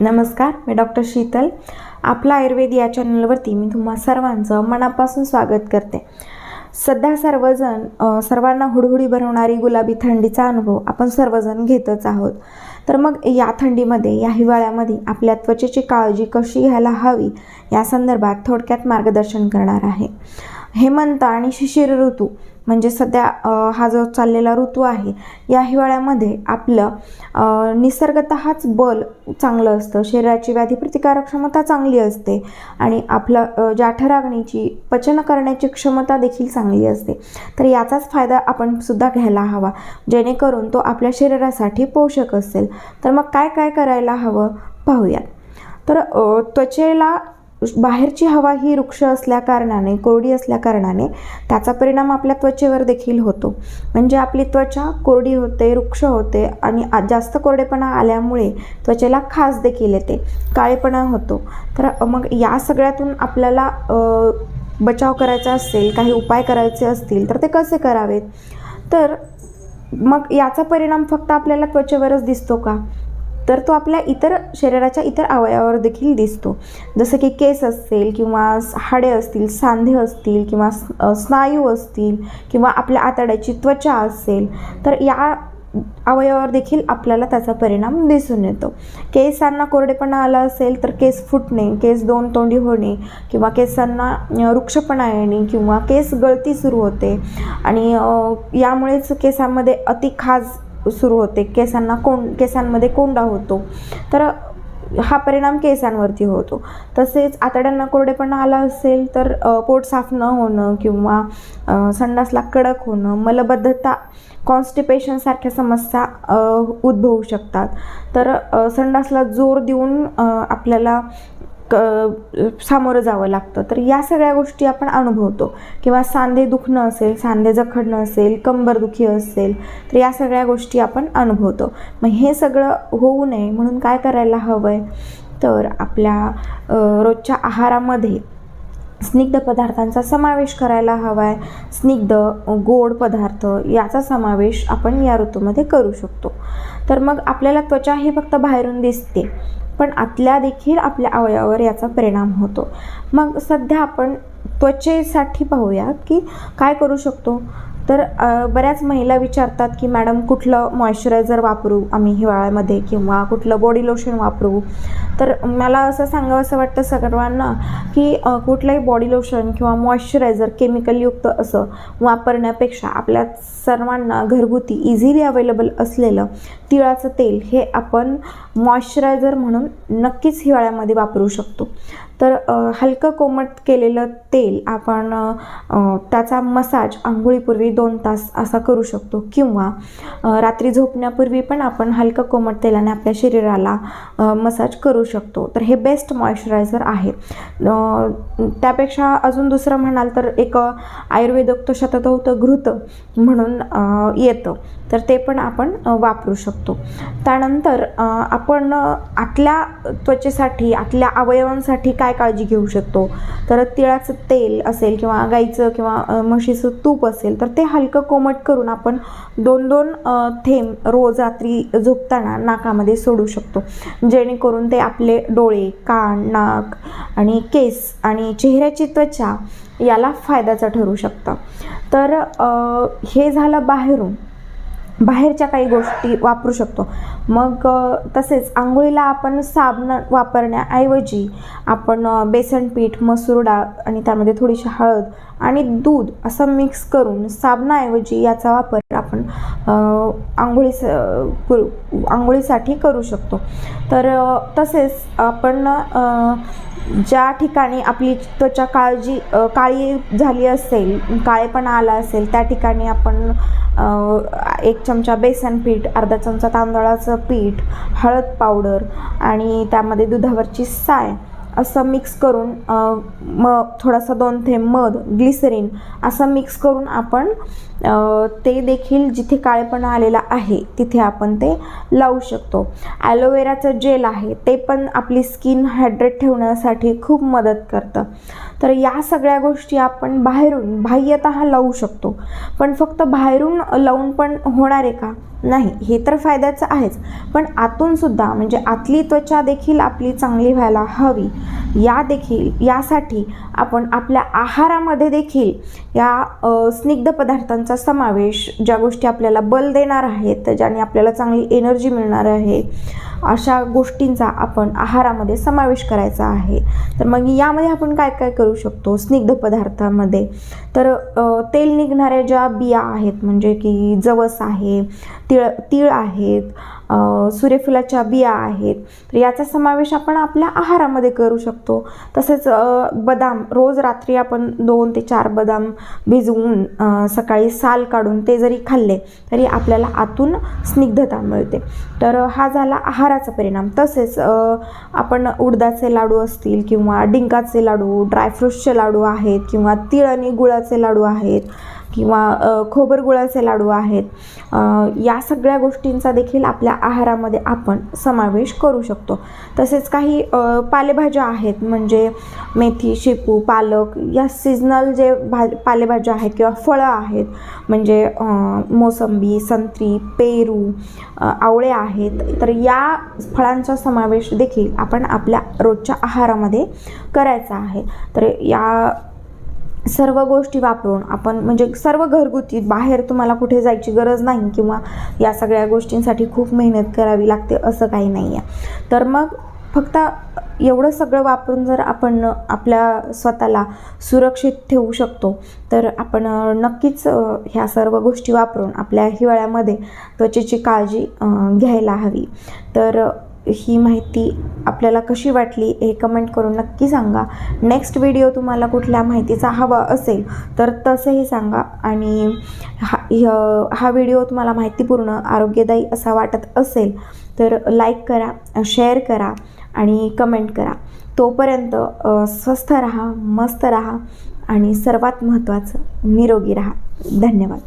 नमस्कार मी डॉक्टर शीतल. आपला आयुर्वेद या चॅनलवरती मी तुम्हा सर्वांचं मनापासून स्वागत करते. सध्या सर्वजण सर्वांना हुडहुडी बनवणारी गुलाबी थंडीचा अनुभव आपण सर्वजण घेतच आहोत. तर मग या थंडीमध्ये या हिवाळ्यामध्ये आपल्या त्वचेची काळजी कशी घ्यायला हवी या संदर्भात थोडक्यात मार्गदर्शन करणार आहे. हेमंत आणि शिशिर ऋतू म्हणजे सध्या हा जो चाललेला ऋतू आहे या हिवाळ्यामध्ये आपलं निसर्गतःच बल चांगलं असतं. शरीराची व्याधी प्रतिकारक क्षमता चांगली असते आणि आपलं अ, जाठराग्नीची पचन करण्याची क्षमता देखील चांगली असते. तर याचाच फायदा आपण सुद्धा घ्यायला हवा जेणेकरून तो आपल्या शरीरासाठी पोषक असेल. तर मग काय काय करायला हवं? पाहूयात. तर त्वचेला बाहेरची हवा ही वृक्ष असल्याकारणाने कोरडी असल्याकारणाने त्याचा परिणाम आपल्या त्वचेवर देखील होतो. म्हणजे आपली त्वचा कोरडी होते वृक्ष होते आणि जास्त कोरडेपणा आल्यामुळे त्वचेला खास देखील येते काळेपणा होतो. तर मग या सगळ्यातून आपल्याला बचाव करायचा असेल काही उपाय करायचे असतील तर ते कसे करावेत? तर मग याचा परिणाम फक्त आपल्याला त्वचेवरच दिसतो का? तर तो आपल्या इतर शरीराच्या इतर अवयवावर देखील दिसतो. जसं की केस असेल किंवा हाडे असतील सांधे असतील किंवा स्नायू असतील किंवा आपल्या आतड्याची त्वचा असेल तर या अवयवावर देखील आपल्याला त्याचा परिणाम दिसून येतो. केसांना कोरडेपणा आला असेल तर केस फुटणे केस दोन तोंडी होणे किंवा केसांना वृक्षपणा येणे किंवा केस गळती सुरू होते आणि यामुळेच केसांमध्ये अति खाज सुरू होते. केसांना कोंड केसांमध्ये कोंडा होतो. तर हा परिणाम केसांवरती होतो. तसेच आतड्यांना कोरडेपणा आला असेल तर पोट साफ न होणं किंवा संडासला कडक होणं मलबद्धता कॉन्स्टिपेशनसारख्या समस्या उद्भवू शकतात. तर संडासला जोर देऊन आपल्याला क सामोरं जावं लागतं. तर या सगळ्या गोष्टी आपण अनुभवतो. किंवा सांधे दुखणं असेल सांधे जखडणं असेल कंबरदुखी असेल तर या सगळ्या गोष्टी आपण अनुभवतो. मग हे सगळं होऊ नये म्हणून काय करायला हवं आहे तर आपल्या रोजच्या आहारामध्ये स्निग्ध पदार्थांचा समावेश करायला हवा आहे स्निग्ध गोड पदार्थ याचा समावेश आपण या ऋतूमध्ये करू शकतो. तर मग आपल्याला त्वचा ही फक्त बाहेरून दिसते. पण आतल्या देखील आपल्या अवयवावर याचा परिणाम होतो. मग सध्या आपण त्वचेसाठी पाहूया की काय करू शकतो? तर बऱ्याच महिला विचारतात की मॅडम कुठलं मॉइश्चरायझर वापरू आम्ही हिवाळ्यामध्ये किंवा कुठलं बॉडी लोशन वापरू? तर मला असं सांगावं असं वाटतं सर्वांना की कुठलंही बॉडी लोशन किंवा मॉइश्चरायझर केमिकलयुक्त असं वापरण्यापेक्षा आपल्या सर्वांना घरगुती इझिली अवेलेबल असलेलं तिळाचं तेल हे आपण मॉइश्चरायझर म्हणून नक्कीच हिवाळ्यामध्ये वापरू शकतो. तर हलकं कोमट केलेलं तेल आपण त्याचा मसाज आंघोळीपूर्वी दोन तास असा करू शकतो. किंवा रात्री झोपण्यापूर्वी पण आपण हलकं कोमट तेलाने आपल्या शरीराला मसाज करू शकतो. तर हे बेस्ट मॉइश्चरायझर आहे. त्यापेक्षा अजून दुसरं म्हणाल तर एक आयुर्वेदोक्त शततौत घृत म्हणून येतं. तर ते पण आपण वापरू शकतो. त्यानंतर आपण आतल्या त्वचेसाठी आतल्या अवयवांसाठी काय काय काळजी घेऊ शकतो? तर तिळाचं तेल असेल किंवा गाईचं किंवा म्हशीचं तूप असेल तर ते हलकं कोमट करून आपण दोन दोन थेंब रोज रात्री झोपताना नाकामध्ये सोडू शकतो. जेणेकरून ते आपले डोळे कान नाक आणि केस आणि चेहऱ्याची त्वचा याला फायद्याचं ठरू शकतं. तर हे झालं बाहेरून. बाहेरच्या काही गोष्टी वापरू शकतो. मग तसेच आंघोळीला आपण साबण वापरण्याऐवजी आपण बेसन पीठ मसूर डाळ आणि त्यामध्ये थोडीशी हळद आणि दूध असं मिक्स करून साबणाऐवजी याचा वापर आपण आंघोळीस आंघोळीसाठी करू शकतो. तर तसेच आपण ज्या ठिकाणी आपली त्वचा काळजी काळी झाली असेल काळेपणा आला असेल त्या ठिकाणी आपण एक चमचा बेसन पीठ अर्धा चमचा तांदळाचं पीठ हळद पावडर आणि त्यामध्ये दुधावरची साय असं मिक्स करून म मग थोडासा दोन थेंब मध ग्लिसरीन असं मिक्स करून आपण ते देखील जिथे काळेपणा आलेला आहे तिथे आपण ते लावू शकतो. ॲलोवेराचं जेल आहे ते पण आपली स्किन हायड्रेट ठेवण्यासाठी खूप मदत करतं. तर या सगळ्या गोष्टी आपण बाहेरून बाह्यतः लावू शकतो. पण फक्त बाहेरून लावून पण होणार आहे का? नाही हे तर फायद्याचं आहेच. पण आतूनसुद्धा म्हणजे आतली त्वचा देखील आपली चांगली व्हायला हवी. या देखील यासाठी आपण आपल्या आहारामध्ये देखील या स्निग्ध पदार्थांचा समावेश ज्या गोष्टी आपल्याला बल देणार आहेत ज्याने आपल्याला चांगली एनर्जी मिळणार आहे अशा गोष्टींचा आपण आहारामध्ये समावेश करायचा आहे. तर मग यामध्ये आपण काय काय करू शकतो? स्निग्ध पदार्थामध्ये. तर तेल निघणाऱ्या ज्या बिया आहेत म्हणजे की जवस आहे तिळ तीळ आहेत सूर्यफुलाच्या बिया आहेत तर याचा समावेश आपण आपल्या आहारामध्ये करू शकतो. तसेच बदाम रोज रात्री आपण दोन ते चार बदाम भिजवून सकाळी साल काढून ते जरी खाल्ले तरी आपल्याला आतून स्निग्धता मिळते. तर हा झाला आहार आहाराचा परिणाम. तसेच आपण उडदाचे लाडू असतील किंवा डिंकाचे लाडू ड्रायफ्रूट्सचे लाडू आहेत किंवा तिळ आणि गुळाचे लाडू आहेत. किंवा खोबरगुळाचे खोबर गुळाचे लाडू आहेत या सगळ्या गोष्टींचा देखील आपल्या आहारामध्ये आपण समावेश करू शकतो. तसेच काही पालेभाज्या आहेत म्हणजे मेथी शेपू पालक या सीझनल जे भा पालेभाज्या आहेत किंवा फळं आहेत म्हणजे मोसंबी संत्री पेरू आवळे आहेत तर या फळांचा समावेश देखील आपण आपल्या रोजच्या आहारामध्ये करायचा आहे. तर या सर्व गोष्टी वापरून आपण म्हणजे सर्व घरगुती बाहेर तुम्हाला कुठे जायची गरज नाही किंवा या सगळ्या गोष्टींसाठी खूप मेहनत करावी लागते असं काही नाही आहे. तर मग फक्त एवढं सगळं वापरून जर आपण आपल्या स्वतःला सुरक्षित ठेवू शकतो तर आपण नक्कीच ह्या सर्व गोष्टी वापरून आपल्या हिवाळ्यामध्ये त्वचेची काळजी घ्यायला हवी. तर ही माहिती आपल्याला कशी वाटली हे कमेंट करून नक्की सांगा. नेक्स्ट व्हिडिओ तुम्हाला कुठल्या माहितीचा हवा असेल तर तसंही सांगा. आणि हा हा व्हिडिओ तुम्हाला माहितीपूर्ण आरोग्यदायी असा वाटत असेल तर लाईक करा शेअर करा आणि कमेंट करा. तोपर्यंत स्वस्थ राहा मस्त राहा आणि सर्वात महत्त्वाचं निरोगी राहा. धन्यवाद.